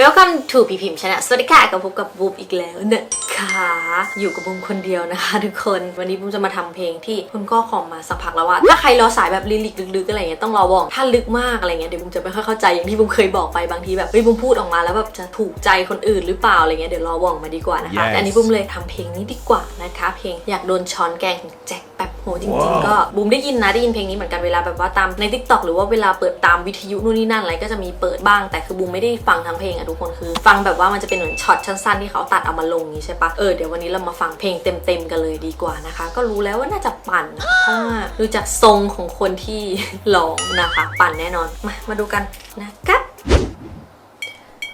Welcome to พี่พิมพ์ชนะ สวัสดีค่ะกับพบกับบูมอีกแล้วนะคะอยู่กับบูมคนเดียวนะคะ ทุกคน วันนี้บูมจะมาทำเพลงที่คุณก็ขอมาสักพักแล้วว่า ถ้าใครรอสายแบบลิลิกลึกๆอะไรเงี้ยต้องรอวองถ้าลึกมากอะไรเงี้ยเดี๋ยวบูมจะไม่ค่อยเข้าใจอย่างที่บูมเคยบอกไปบางทีแบบเฮ้ยบูมพูดออกมาแล้วแบบจะถูกใจคนอื่นหรือเปล่าอะไรเงี้ยเดี๋ยวรอวองมาดีกว่านะคะ Yes แต่อันนี้บูมเลยทำเพลงนี้ดีกว่านะคะ เพลงอยากโดนช้อนแกงของแจ็คแป๊บโหจริงว้าวๆก็บูมได้ยินนะได้ยินเพลงนี้เหมือนกันเวลาแบบว่าตามใน t ิ k t o k หรือว่าเวลาเปิดตามวิทยุนู่นนี่นั่นอะไรก็จะมีเปิดบ้างแต่คือบูมไม่ได้ฟังทั้งเพลงอะทุกคนคือ ฟังแบบว่ามันจะเป็นเหมือนช็อตสั้นๆที่เขาตัดเอามาลงนี้ใช่ปะเออเดี๋ยววันนี้เรามาฟังเพลงเต็มๆกันเลยดีกว่านะคะ ก็รู้แล้วว่าน่าจะปั่นนะเพราะว่าดูจากทรงของคนที่ร้องนะคะ ปั่นแน่นอนมามาดูกันนะคะ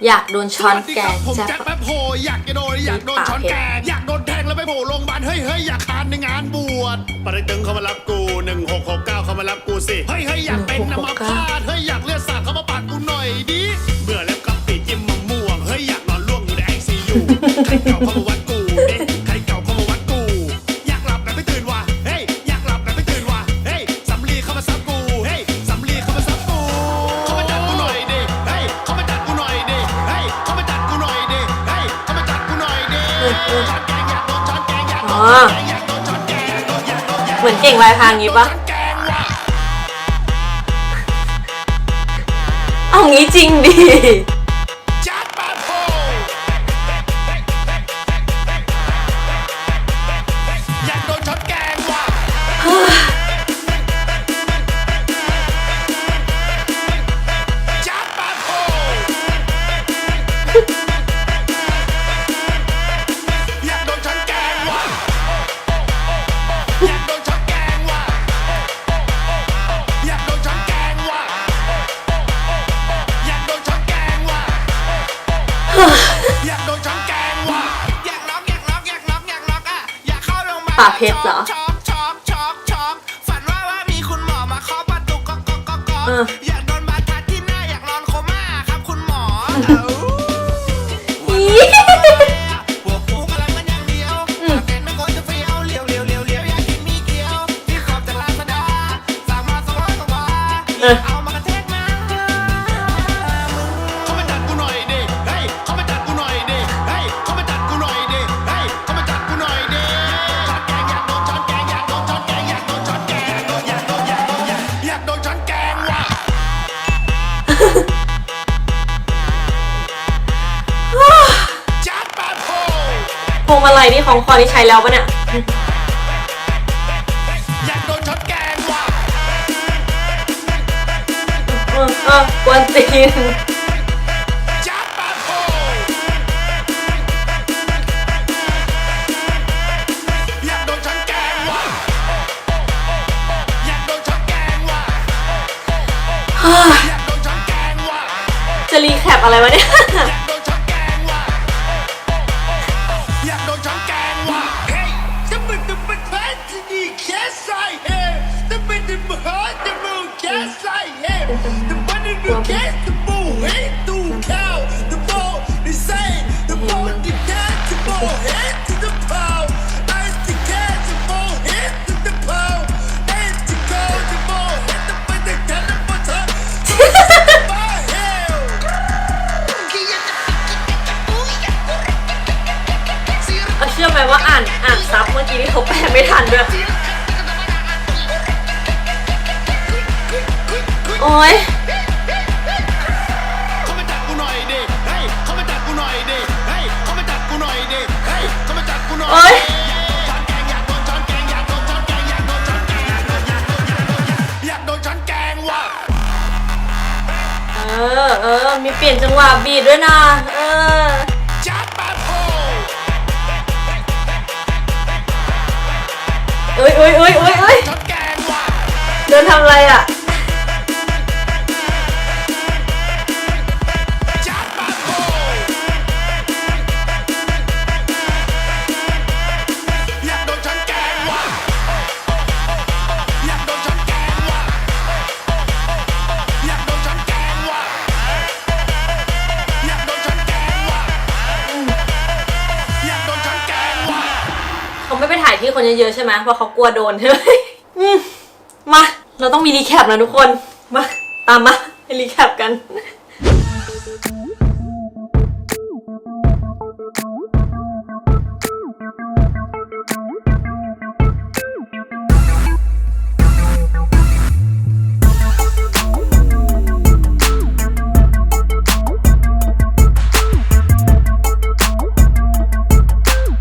อยากโดนช้อนแกงผมแจ๊แจ็คบแป๊บโหอยากจะโดนอยากโดนช้อนแกงอยากโดนแทงแล้วไปโผล่โรงพยาบาลเฮ้ยเฮ้ยอยากคานในงานบวชปริตึงเขามารับกู1669เขามารับกูสิเฮ้ยเฮ้ยอยากเป็นน้ำมาพา อ๋อเหมือนเก่งลายพางงี้ปะเอางี้จริงดิ อยากโดนช้อนแกงว่ะอยากล็อกอยากล็อกอยากล็อกอยากล็อกอะอยากเข้าโรงพยาบาลปากเพชรเหรอ ช็อกช็อกช็อกช็อกฝันว่าว่ามีคุณหมอมาเคาะประตูก๊อกก๊อกก๊อกก๊อกเออ อยาก พวงมาลัยที่ของคอที่ใช้แล้วปะเนี่ยอยากโดนช้อนแกงว่ะเออเออกวนตีนจัดมาโพอยากโดนช้อนแกงว่ะอยากโดนช้อนแกงว่ะอยากโดนช้อนแกงว่ะจะรีแคปอะไรวะเนี่ย จะเป็นจะเป็นหาจะมึงแค่ใส่เฮ้จะเป็นจะเป็นแค่จะบูเฮ้ตู้ข้าวจะโบได้ใส่จะโบที่แค่จะโบเฮ้ที่จะเผาไอ้ที่แค่จะโบเฮ้ที่จะเผาไอ้ที่เขาจะโบเฮ้จะเป็นจะแค่จะโบเธอบ้าเฮ้เอาเชื่อไหมว่าอ่านอ่านซับเมื่อกี้ที่เขาแปลไม่ทันด้วย โอ้ยเข้ามาจับกูหน่อยดิเฮ้ยเข้ามาจับกูหน่อยดิเฮ้ยเข้ามาจับกูหน่อยดิเฮ้ยเข้ามาจับกูหน่อยโอ๊ยช้อนแกงอยากโดนช้อนแกงอยากโดนช้อนแกงอยากโดนช้อนแกงอยากโดนอยากโดนอยากโดนอยากโดนช้อนแกงว่ะเออเออมีเปลี่ยนจังหวะบีดด้วยนะเออจัดมาโพเอ้ยเอ้ยเอ้ยเอ้ยเอ้ยช้อนแกงว่ะเดินทำอะไรอะ ไม่ไปถ่ายที่คนเยอะๆใช่ไหมเพราะเขากลัวโดนใช่ไหมมา เราต้องมีรีแคปนะทุกคน มาตามมาไปรีแคปกัน